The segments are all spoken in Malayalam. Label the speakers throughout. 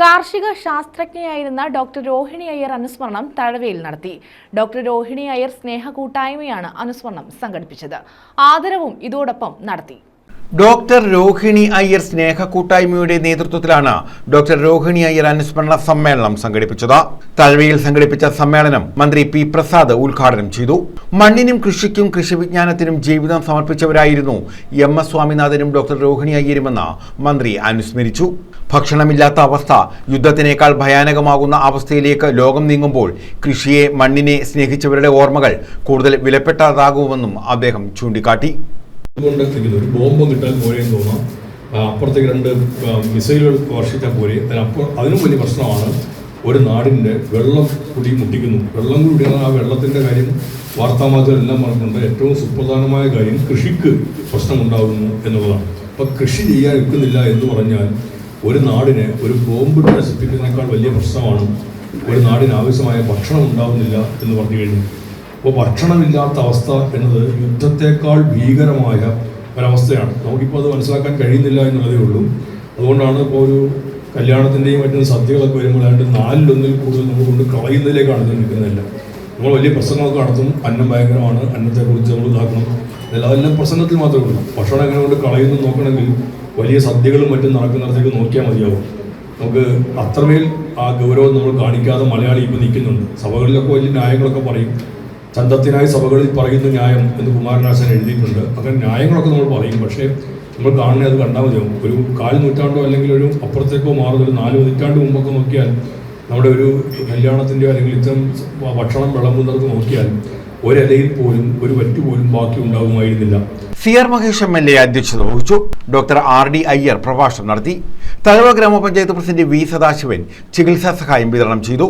Speaker 1: കാർഷിക ശാസ്ത്രജ്ഞയായിരുന്ന ഡോക്ടർ രോഹിണി അയ്യർ അനുസ്മരണം തഴവയിൽ നടത്തി. ഡോക്ടർ രോഹിണി അയ്യർ സ്നേഹ കൂട്ടായ്മയാണ് അനുസ്മരണം സംഘടിപ്പിച്ചത്. ആദരവും ഇതോടൊപ്പം നടത്തി.
Speaker 2: ഡോക്ടർ രോഹിണി അയ്യർ സ്നേഹ കൂട്ടായ്മയുടെ നേതൃത്വത്തിലാണ് ഡോക്ടർ രോഹിണി അയ്യർ അനുസ്മരണ സമ്മേളനം സംഘടിപ്പിച്ചത്. തഴവയിൽ സംഘടിപ്പിച്ച സമ്മേളനം മന്ത്രി പി പ്രസാദ് ഉദ്ഘാടനം ചെയ്തു. മണ്ണിനും കൃഷിക്കും കൃഷിവിജ്ഞാനത്തിനും ജീവിതം സമർപ്പിച്ചവരായിരുന്നു എം എസ് സ്വാമിനാഥനും ഡോക്ടർ രോഹിണി അയ്യരുമെന്ന് മന്ത്രി അനുസ്മരിച്ചു. ഭക്ഷണമില്ലാത്ത അവസ്ഥ യുദ്ധത്തിനേക്കാൾ ഭയാനകമാകുന്ന അവസ്ഥയിലേക്ക് ലോകം നീങ്ങുമ്പോൾ കൃഷിയെ മണ്ണിനെ സ്നേഹിച്ചവരുടെ ഓർമ്മകൾ കൂടുതൽ വിലപ്പെട്ടതാകുമെന്നും അദ്ദേഹം ചൂണ്ടിക്കാട്ടി.
Speaker 3: കൊണ്ട് നിൽക്കുന്നു ഒരു ബോംബ് കിട്ടാൻ പോരെയെന്ന് തോന്നാം. അപ്പുറത്തേക്ക് രണ്ട് മിസൈലുകൾ വർഷിച്ചാൽ പോരെ. അപ്പോൾ അതിനും വലിയ പ്രശ്നമാണ് ഒരു നാടിന്റെ വെള്ളം കുടി മുട്ടിക്കുന്നു വെള്ളം കൂടി ആ വെള്ളത്തിന്റെ കാര്യം വാർത്താമാധ്യമം എല്ലാം പറഞ്ഞിട്ടുണ്ട്. ഏറ്റവും സുപ്രധാനമായ കാര്യം കൃഷിക്ക് പ്രശ്നമുണ്ടാകുന്നു എന്നുള്ളതാണ്. അപ്പോൾ കൃഷി ചെയ്യാൻ നിൽക്കുന്നില്ല എന്ന് പറഞ്ഞാൽ ഒരു നാടിനെ ഒരു ബോംബ് നശിപ്പിക്കുന്നതിനേക്കാൾ വലിയ പ്രശ്നമാണ് ഒരു നാടിന് ആവശ്യമായ ഭക്ഷണം ഉണ്ടാകുന്നില്ല എന്ന് പറഞ്ഞു കഴിഞ്ഞു അപ്പോൾ ഭക്ഷണമില്ലാത്ത അവസ്ഥ എന്നത് യുദ്ധത്തെക്കാൾ ഭീകരമായ ഒരവസ്ഥയാണ്. നമുക്കിപ്പോൾ അത് മനസ്സിലാക്കാൻ കഴിയുന്നില്ല എന്നുള്ളതേ ഉള്ളൂ. അതുകൊണ്ടാണ് ഇപ്പോൾ ഒരു കല്യാണത്തിന്റെയും മറ്റും സദ്യകളൊക്കെ വരുമ്പോൾ അതിന്റെ നാലിലൊന്നിൽ കൂടുതൽ നമ്മൾ കൊണ്ട് കളയുന്നതിലേക്കാണ് ഇത് നിൽക്കുന്നില്ല. നമ്മൾ വലിയ പ്രസംഗമൊക്കെ നടത്തും. അന്നം ഭയങ്കരമാണ്. അന്നത്തെക്കുറിച്ച് നമ്മൾ ഇതാക്കണം. അതെല്ലാം പ്രസംഗത്തിൽ മാത്രമേ ഉള്ളൂ. ഭക്ഷണം എങ്ങനെ കൊണ്ട് കളയുന്നു നോക്കണമെങ്കിൽ വലിയ സദ്യകളും മറ്റും നടക്കുന്നിടത്തേക്ക് നോക്കിയാൽ മതിയാവും. നമുക്ക് അത്രമേൽ ആ ഗൗരവം നമ്മൾ കാണിക്കാതെ മലയാളി ഇപ്പോൾ നിൽക്കുന്നുണ്ട്. സഭകളിലൊക്കെ വലിയ ന്യായങ്ങളൊക്കെ പറയും. ചന്തത്തിനായി സഭകളിൽ പറയുന്ന ന്യായം എന്ന് കുമാരനാശൻ എഴുതിയിട്ടുണ്ട്. അങ്ങനെ ന്യായങ്ങളൊക്കെ നമ്മൾ പറയും. പക്ഷേ നമ്മൾ കാണുന്നത് അത് കണ്ടാൽ മതിയാവും. ഒരു കാൽ നൂറ്റാണ്ടോ അല്ലെങ്കിൽ ഒരു അപ്പുറത്തേക്കോ മാറുന്ന ഒരു നാല് പതിറ്റാണ്ട് മുമ്പൊക്കെ നോക്കിയാൽ നമ്മുടെ ഒരു കല്യാണത്തിന്റെയോ അല്ലെങ്കിൽ ഇത്തരം ഭക്ഷണം വിളമ്പുന്നതൊക്കെ നോക്കിയാൽ ഒരിലയിൽ പോലും ഒരു വറ്റു പോലും ബാക്കി ഉണ്ടാകുമായിരുന്നില്ല.
Speaker 2: C R Mahesh M L A അധ്യക്ഷത വഹിച്ചു. ഡോക്ടർ ആർ ഡി അയ്യർ പ്രഭാഷണം നടത്തി. തഴവ ഗ്രാമപഞ്ചായത്ത് പ്രസിഡന്റ് വി സദാശിവൻ ചികിത്സാ സഹായം വിതരണം ചെയ്തു.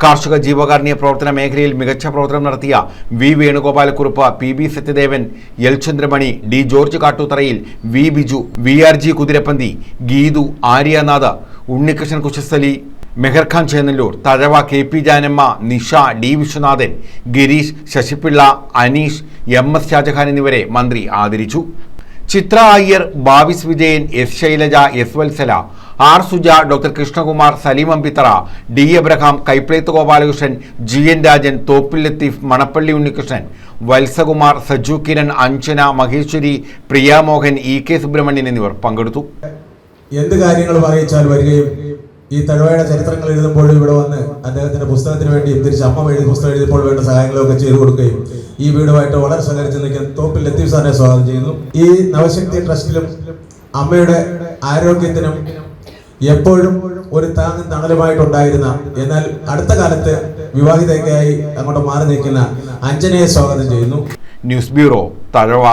Speaker 2: കാർഷിക ജീവകാരുണ്യ പ്രവർത്തന മേഖലയിൽ മികച്ച പ്രവർത്തനം നടത്തിയ V Venugopalakkurup P B Sathyadevan L Chandramani D George കാട്ടുത്തറയിൽ V Biju V R G Kuthirappanthi Geethu Aryanath Unnikrishnan Kushasthali Meharkhan Chennallur Thazhava K P Janamma Nisha D Viswanathan Girish Sasipilla Aneesh M S Shajahan എന്നിവരെ മന്ത്രി ആദരിച്ചു. Chithra Iyer Bavis Vijayan S Shailaja S Vatsala R Suja doctor Krishnakumar Saleem Ambithara D Abraham Kaiplethu Gopalakrishnan G N Rajan Thoppil Latheef Manappally Unnikrishnan Vatsakumar Saju Kiran Anjana Maheshwari Priyamohan E K Subrahmanian എന്നിവർ പങ്കെടുത്തു.
Speaker 4: എന്ത് കാര്യങ്ങൾ പറയിച്ചാൽ വരികയും ഈ തഴവയുടെ ചരിത്രങ്ങൾ എഴുതുമ്പോഴും ഇവിടെ വന്ന് അദ്ദേഹത്തിന്റെ പുസ്തകത്തിന് വേണ്ടിയും തിരിച്ച് അമ്മ എഴുതി പുസ്തകം എഴുതിയപ്പോൾ വേണ്ട സഹായങ്ങളൊക്കെ ചെയ്തു കൊടുക്കുകയും ഈ വീടുമായിട്ട് വളരെ സഹകരിച്ച് നിൽക്കാൻ തോപ്പിൽ ലത്തീഫ് സാറിനെ സ്വാഗതം ചെയ്യുന്നു. ഈ നവശക്തി ട്രസ്റ്റിലും അമ്മയുടെ ആരോഗ്യത്തിനും എപ്പോഴും ഒരു താങ്ങും തണലുമായിട്ടുണ്ടായിരുന്ന എന്നാൽ അടുത്ത കാലത്ത് വിവാഹിതയ്ക്കായി അങ്ങോട്ട് മാറി നിൽക്കുന്ന അഞ്ജനയെ സ്വാഗതം ചെയ്യുന്നു.
Speaker 2: News bureau Thazhava.